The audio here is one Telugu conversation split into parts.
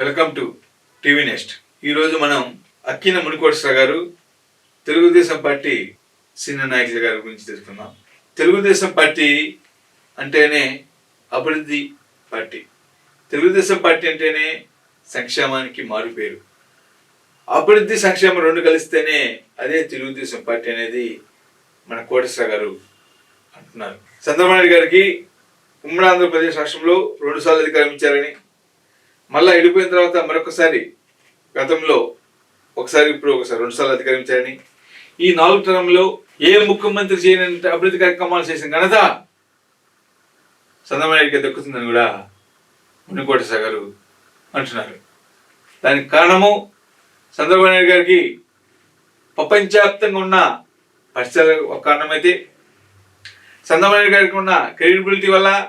Welcome to TV next. ఈరోజు మనం అక్కిన మునికోటేశ్వర గారు తెలుగుదేశం పార్టీ సీనియర్ నాయకుల గారి గురించి తెలుసుకుందాం. తెలుగుదేశం పార్టీ అంటేనే అభివృద్ధి పార్టీ. తెలుగుదేశం పార్టీ అంటేనే సంక్షేమానికి మారు పేరు. అభివృద్ధి సంక్షేమం రెండు కలిస్తేనే అదే తెలుగుదేశం పార్టీ అనేది మన కోటేశ్వర గారు అంటున్నారు. చంద్రబాబు నాయుడు గారికి ఉమ్మడి ఆంధ్రప్రదేశ్ రాష్ట్రంలో రెండుసార్లు అధికారం ఇచ్చారని మళ్ళా వెళ్ళిపోయిన తర్వాత మరొకసారి గతంలో ఒకసారి ఇప్పుడు ఒకసారి రెండుసార్లు అధికారం ఈ నాలుగు టర్మ్లో ఏ ముఖ్యమంత్రి చేయని అభివృద్ధి కార్యక్రమాలు చేసిన ఘనత చంద్రబాబు దక్కుతుందని కూడా మునికోటేశ్వర గారు అంటున్నారు. దానికి కారణము చంద్రబాబు నాయుడు గారికి ప్రపంచవ్యాప్తంగా ఉన్న పరిస్థితుల ఒక కారణమైతే చంద్రబాబు నాయుడు గారికి ఉన్న క్రెడిబిలిటీ వల్ల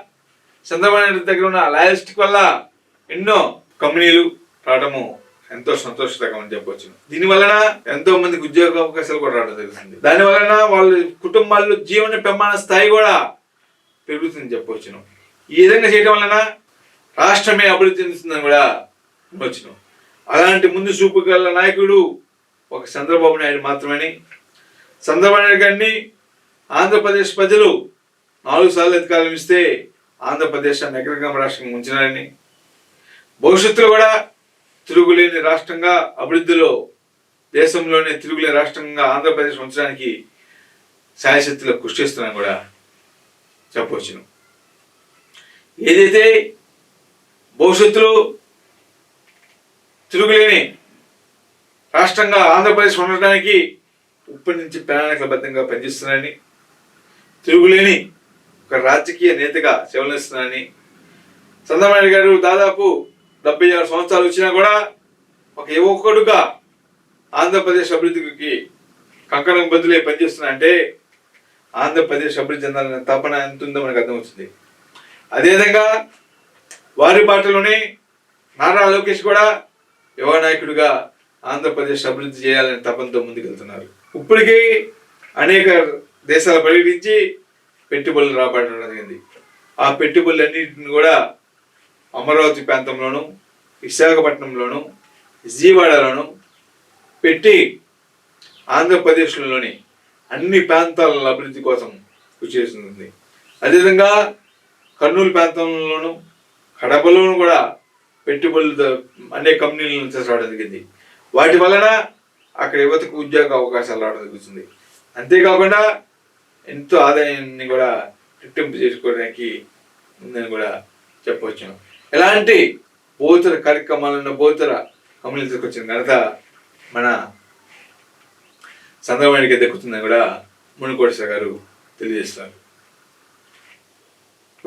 చంద్రబాబు నాయుడు దగ్గర ఉన్న లాయలిస్టిక్ వల్ల ఎన్నో కంపెనీలు రావడము ఎంతో సంతోషకరంగా అని చెప్పొచ్చు. దీని వలన ఎంతో మందికి ఉద్యోగ అవకాశాలు కూడా రావడం జరుగుతుంది. దాని వలన వాళ్ళ కుటుంబాల్లో జీవన ప్రమాణ స్థాయి కూడా పెరుగుతుంది చెప్పవచ్చును ఈ విధంగా చేయడం వలన రాష్ట్రమే అభివృద్ధి చెందుతుందని కూడా వచ్చును అలాంటి ముందు చూపు గల నాయకుడు ఒక చంద్రబాబు నాయుడు మాత్రమని. చంద్రబాబు నాయుడు గారిని ఆంధ్రప్రదేశ్ ప్రజలు నాలుగు సార్లు అధికారం ఇస్తే ఆంధ్రప్రదేశ్ నగరగమ రాష్ట్రంగా ఉంచినారని భవిష్యత్తులో కూడా తిరుగులేని రాష్ట్రంగా అభివృద్ధిలో దేశంలోనే తిరుగులేని రాష్ట్రంగా ఆంధ్రప్రదేశ్ ఉంచడానికి శాయశక్తిలో కృషి చేస్తున్నాను కూడా చెప్పవచ్చును. ఏదైతే భవిష్యత్తులో తిరుగులేని రాష్ట్రంగా ఆంధ్రప్రదేశ్ ఉండడానికి ఇప్పటి నుంచి ప్రణాళికబద్ధంగా పనిచేస్తున్నానని తిరుగులేని ఒక రాజకీయ నేతగా సేవలిస్తున్నారని చంద్రబాబు గారు దాదాపు డెబ్బై ఆరు సంవత్సరాలు వచ్చినా కూడా ఒక ఒక్కడుగా ఆంధ్రప్రదేశ్ అభివృద్ధికి కంకణం బదులే పనిచేస్తున్నారంటే ఆంధ్రప్రదేశ్ అభివృద్ధి చెందాలనే తపన ఎంత ఉందో మనకు అర్థమవుతుంది. అదేవిధంగా వారి బాటలోనే నారా లోకేష్ కూడా యువ నాయకుడిగా ఆంధ్రప్రదేశ్ అభివృద్ధి చేయాలనే తపనతో ముందుకెళ్తున్నారు. ఇప్పటికీ అనేక దేశాలు పర్యటించి పెట్టుబడులు రాబడడం జరిగింది. ఆ పెట్టుబడులన్నింటిని కూడా అమరావతి ప్రాంతంలోను విశాఖపట్నంలోను విజయవాడలోను పెట్టి ఆంధ్రప్రదేశ్లోని అన్ని ప్రాంతాల అభివృద్ధి కోసం కృషి చేస్తుంది అదేవిధంగా కర్నూలు ప్రాంతంలోను కడపలోను కూడా పెట్టుబడులు అనేక కంపెనీలను తీసుకురావడం జరిగింది వాటి వలన అక్కడ యువతకు ఉద్యోగ అవకాశాలు రావడం జరుగుతుంది. అంతేకాకుండా ఎంతో ఆదాయాన్ని కూడా రెట్టింపు చేసుకోవడానికి ఉందని కూడా చెప్పవచ్చు ఎలాంటి బోధన కార్యక్రమాలను బోధన కంపెనీలు తీసుకొచ్చిన ఘనత మన చంద్రబాబుకి దక్కుతుందని కూడా మునుకోటేశ్వర గారు తెలియజేస్తారు.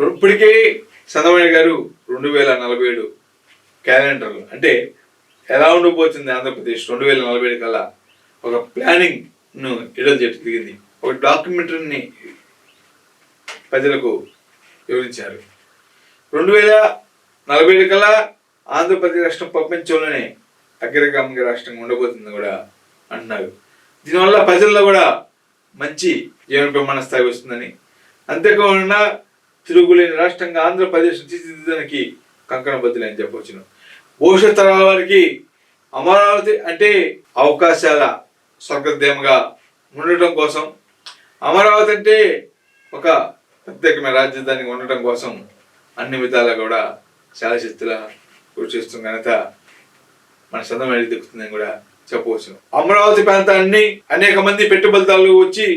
ఇప్పటికీ చంద్రబాబు గారు రెండు వేల నలభై ఏడు క్యాలెండర్లు. అంటే ఎలా ఉండిపోతుంది ఆంధ్రప్రదేశ్ రెండు వేల నలభై ఏడు కల్లా? ఒక ప్లానింగ్ను ఇడలు ఒక డాక్యుమెంటరీని ప్రజలకు వివరించారు. రెండు వేల నలభై ఏడు కల్లా ఆంధ్రప్రదేశ్ రాష్ట్రం ప్రపంచంలోనే అగ్రగామిక రాష్ట్రంగా ఉండబోతుంది కూడా అన్నారు దీనివల్ల ప్రజల్లో కూడా మంచి జీవన ప్రమాణ స్థాయి వస్తుందని. అంతేకాకుండా తిరుగులేని రాష్ట్రంగా ఆంధ్రప్రదేశ్ తీర్చిదిద్దడానికి కంకణ బద్దులు అని చెప్పవచ్చును భవిష్యత్ తరాల వారికి అమరావతి అంటే అవకాశాల స్వర్గదేమగా ఉండటం కోసం అమరావతి అంటే ఒక ప్రత్యేకమైన రాజధానిగా ఉండటం కోసం అన్ని విధాలుగా కూడా శాలశక్తుల కృషి చేస్తున్న ఘనత మన సొంతం వెళ్ళి దిక్కుతుందని కూడా చెప్పవచ్చు. అమరావతి ప్రాంతాన్ని అనేక మంది పెట్టుబడిదారులు వచ్చి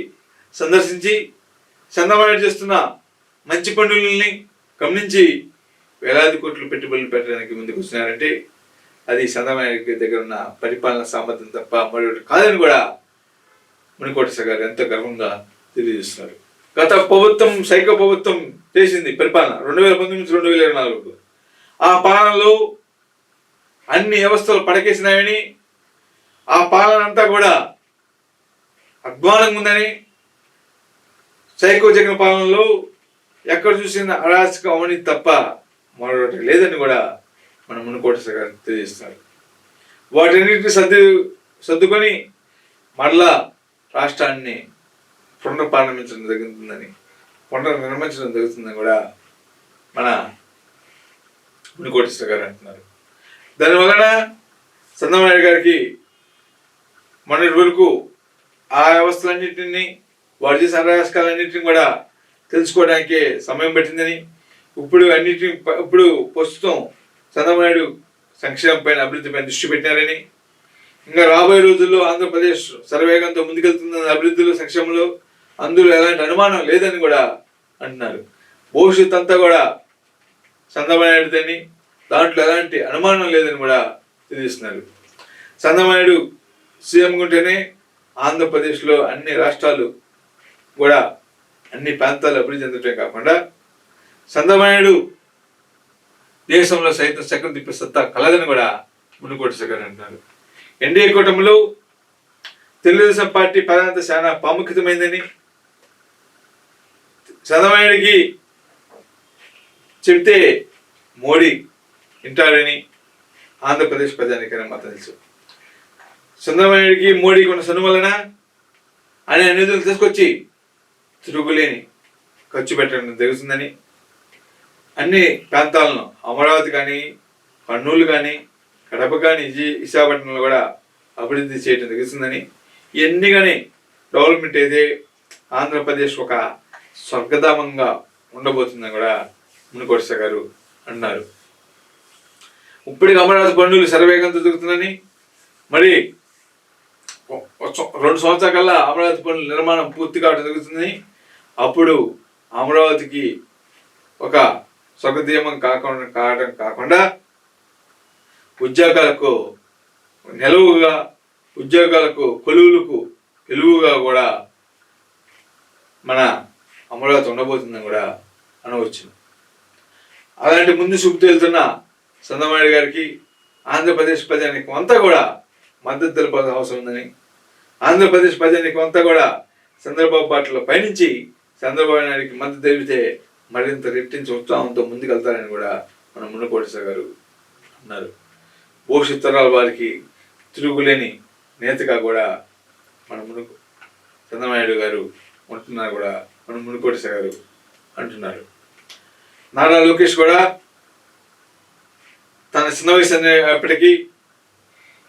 సందర్శించి చంద్రబాబు చేస్తున్న మంచి పనులని గమనించి వేలాది కోట్లు పెట్టుబడులు పెట్టడానికి ముందుకు వచ్చినారంటే అది చంద్రబాబు దగ్గర ఉన్న పరిపాలన సామర్థ్యం తప్ప మరొకటి కాదని కూడా మునికోటేశ్వర గారు ఎంతో గర్వంగా తెలియజేస్తున్నారు. గత ప్రభుత్వం సైకో ప్రభుత్వం చేసింది పరిపాలన రెండు వేల పంతొమ్మిది నుంచి రెండు వేల ఇరవై నాలుగు. ఆ పాలనలు అన్ని వ్యవస్థలు పడకేసినాయని ఆ పాలన అంతా కూడా అధ్వానంగా ఉందని సైకో జగన్ పాలనలో ఎక్కడ చూసిన అరాచకం అవని తప్ప మరొకటి లేదని కూడా మన మునుకోట తెలియజేస్తున్నారు. వాటన్నిటిని సర్దు సర్దుకొని మరలా రాష్ట్రాన్ని పునర్పాలనించడం జరుగుతుందని పునర్నిర్మించడం జరుగుతుందని కూడా మన మునికోటేశ్వర గారు అంటున్నారు. దాని వలన చంద్రబాబు గారికి మొన్నటి వరకు ఆ వ్యవస్థలన్నింటినీ వారి చేసే అరాచకాలన్నింటినీ కూడా తెలుసుకోవడానికి సమయం పట్టిందని ఇప్పుడు అన్నిటిని ఇప్పుడు ప్రస్తుతం చంద్రబాబు నాయుడు సంక్షేమం పైన అభివృద్ధి పైన దృష్టి పెట్టినారని ఇంకా రాబోయే రోజుల్లో ఆంధ్రప్రదేశ్ సర్వేగంతో ముందుకెళ్తున్న అభివృద్ధిలో సంక్షేమంలో అందులో ఎలాంటి అనుమానం లేదని కూడా అంటున్నారు. భవిష్యత్ అంతా కూడా చంద్రబాబు దాంట్లో ఎలాంటి అనుమానం లేదని కూడా తెలియజేస్తున్నారు. చంద్రబాబు సీఎం ఉంటేనే ఆంధ్రప్రదేశ్లో అన్ని రాష్ట్రాలు కూడా అన్ని ప్రాంతాలు అభివృద్ధి చెందటమే కాకుండా చంద్రబాబు దేశంలో సైతం చక్రం తిప్పే సత్తా కలదని కూడా మునుకోటి సగర్ అంటున్నారు. ఎన్డీఏ కూటమిలో తెలుగుదేశం పార్టీ ప్రాధాన్యత చాలా ప్రాముఖ్యతమైందని చంద్రబాబుకి చెప్తే మోడీ వింటాడని ఆంధ్రప్రదేశ్ ప్రజానికైనా మాత్రం తెలుసు. చంద్రబాబుకి మోడీకి ఉన్న సనువలన అనే నిధులు తీసుకొచ్చి తిరుగులేని ఖర్చు పెట్టడం జరుగుతుందని అన్ని ప్రాంతాలను అమరావతి కానీ కర్నూలు కానీ కడప కానీ విశాఖపట్నంలో కూడా అభివృద్ధి చేయడం జరుగుతుందని ఇవన్నీ కానీ డెవలప్మెంట్ అయితే ఆంధ్రప్రదేశ్ ఒక స్వర్గధామంగా ఉండబోతుందని కూడా మునుకోడిస గారు అన్నారు. ఇప్పటికి అమరావతి పనులు శరవేగంతో జరుగుతుందని మరి రెండు సంవత్సరాల కల్లా అమరావతి పనుల నిర్మాణం పూర్తి కావడం జరుగుతుందని అప్పుడు అమరావతికి ఒక స్వర్గధీమం కాకుండా కావడం కాకుండా ఉద్యోగాలకు నిలువుగా ఉద్యోగాలకు కొలువులకు వెలుగుగా కూడా మన అమరావతి ఉండబోతుందని కూడా అనవచ్చు అలాంటి ముందు చూపుతూ వెళ్తున్న చంద్రబాబు గారికి ఆంధ్రప్రదేశ్ ప్రజానికి అంతా కూడా మద్దతు తెలపాల్సిన అవసరం ఉందని ఆంధ్రప్రదేశ్ ప్రజానికి అంతా కూడా చంద్రబాబు పార్టీలో పయనించి చంద్రబాబు నాయుడికి మద్దతు తెలిపితే మరింత రెట్టించి ఉత్సాహంతో ముందుకెళ్తారని కూడా మన మున్నకోటేశ్వర గారు అన్నారు. భవిష్యత్ తరాల వారికి తిరుగులేని నేతగా కూడా మన మునుకు చంద్రబాబు గారు ఉంటున్నారు కూడా మన మునుకోటేశ్వర గారు అంటున్నారు. నారా లోకేష్ కూడా తన చిన్న వయసు అనేప్పటికీ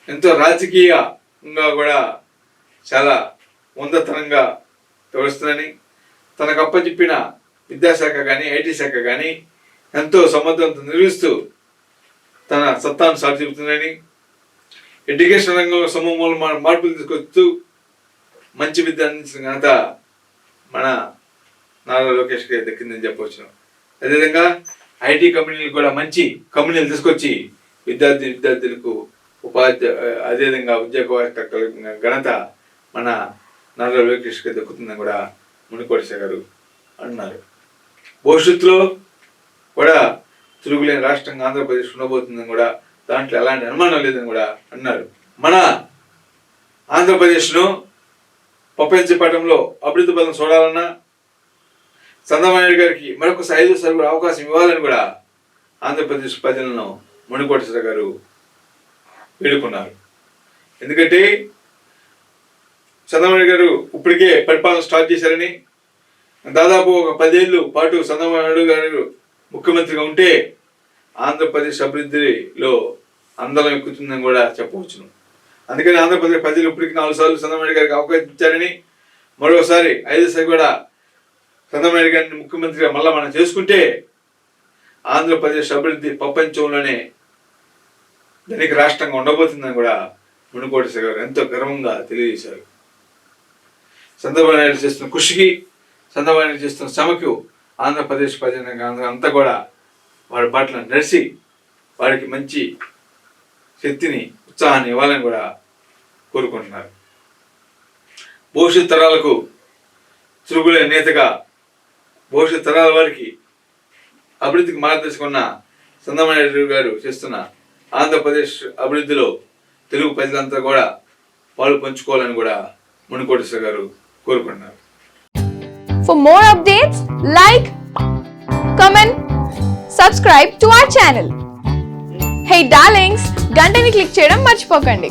ఎంతో రాజకీయంగా కూడా చాలా ఉన్నతనంగా తోడుస్తుందని తనకు అప్పచెప్పిన విద్యాశాఖ కానీ ఐటీ శాఖ కానీ ఎంతో సమర్థవంతం నిర్వహిస్తూ తన సత్తాను సాధిపుతుందని ఎడ్యుకేషన్ రంగంలో సమూహంలో మా మార్పులు తీసుకొస్తూ మంచి విద్య అందించిన ఘనత మన నారా లోకేష్కి దక్కిందని చెప్పవచ్చు అదేవిధంగా ఐటీ కంపెనీలు కూడా మంచి కంపెనీలు తీసుకొచ్చి విద్యార్థి విద్యార్థులకు ఉపాధి అదేవిధంగా ఉద్యోగ ఘనత మన నారా లోకేష్కి దక్కుతుందని కూడా మునికోటేశ్వర గారు అన్నారు. భవిష్యత్తులో కూడా తిరుగులేని రాష్ట్రంగా ఆంధ్రప్రదేశ్ ఉండబోతుందని కూడా దాంట్లో ఎలాంటి అనుమానం లేదని కూడా అన్నారు. మన ఆంధ్రప్రదేశ్ను పట్టంలో అభివృద్ధి పదం చూడాలన్నా చంద్రబాబు గారికి మరొకసారి ఐదు సార్లు కూడా అవకాశం ఇవ్వాలని కూడా ఆంధ్రప్రదేశ్ ప్రజలను మణికోటేశ్వర గారు వేడుకున్నారు. ఎందుకంటే చంద్రబాబు గారు ఇప్పటికే పరిపాలన స్టార్ట్ చేశారని దాదాపు ఒక పదేళ్ళు పాటు చంద్రబాబు గారు ముఖ్యమంత్రిగా ఉంటే ఆంధ్రప్రదేశ్ అభివృద్ధిలో అందలం ఎక్కుతుందని కూడా చెప్పవచ్చును. అందుకని ఆంధ్రప్రదేశ్ ప్రజలు ఇప్పటికి నాలుగు సార్లు చంద్రబాబు గారికి అవకాశం ఇచ్చారని మరోసారి ఐదుసారి కూడా చంద్రబాబు గారిని ముఖ్యమంత్రిగా మళ్ళీ మనం చేసుకుంటే ఆంధ్రప్రదేశ్ అభివృద్ధి ప్రపంచంలోనే ధనిక రాష్ట్రంగా ఉండబోతుందని కూడా మునుకోటి గారు ఎంతో గర్వంగా తెలియజేశారు. చంద్రబాబు నాయుడు చేస్తున్న కృషికి చంద్రబాబు నాయుడు చేస్తున్న శ్రమకు ఆంధ్రప్రదేశ్ ప్రజల అంతా కూడా వారి బాటలో నడిచి వారికి మంచి శక్తిని ఉత్సాహాన్ని ఇవ్వాలని కూడా కోరుకుంటున్నారు. భవిష్యత్ తరాలకు చురుగులే నేతగా భవిష్యత్ తరాల వారికి అభివృద్ధికి మార్గదర్శకున్న చంద్రబాబు గారు చేస్తున్న ఆంధ్రప్రదేశ్ అభివృద్ధిలో తెలుగు ప్రజలంతా కూడా పాలు పంచుకోవాలని కూడా మునుకోటేశ్వర గారు కోరుకుంటున్నారు. For more updates like comment subscribe to our channel hey darlings గంటని click చేయడం మర్చిపోకండి.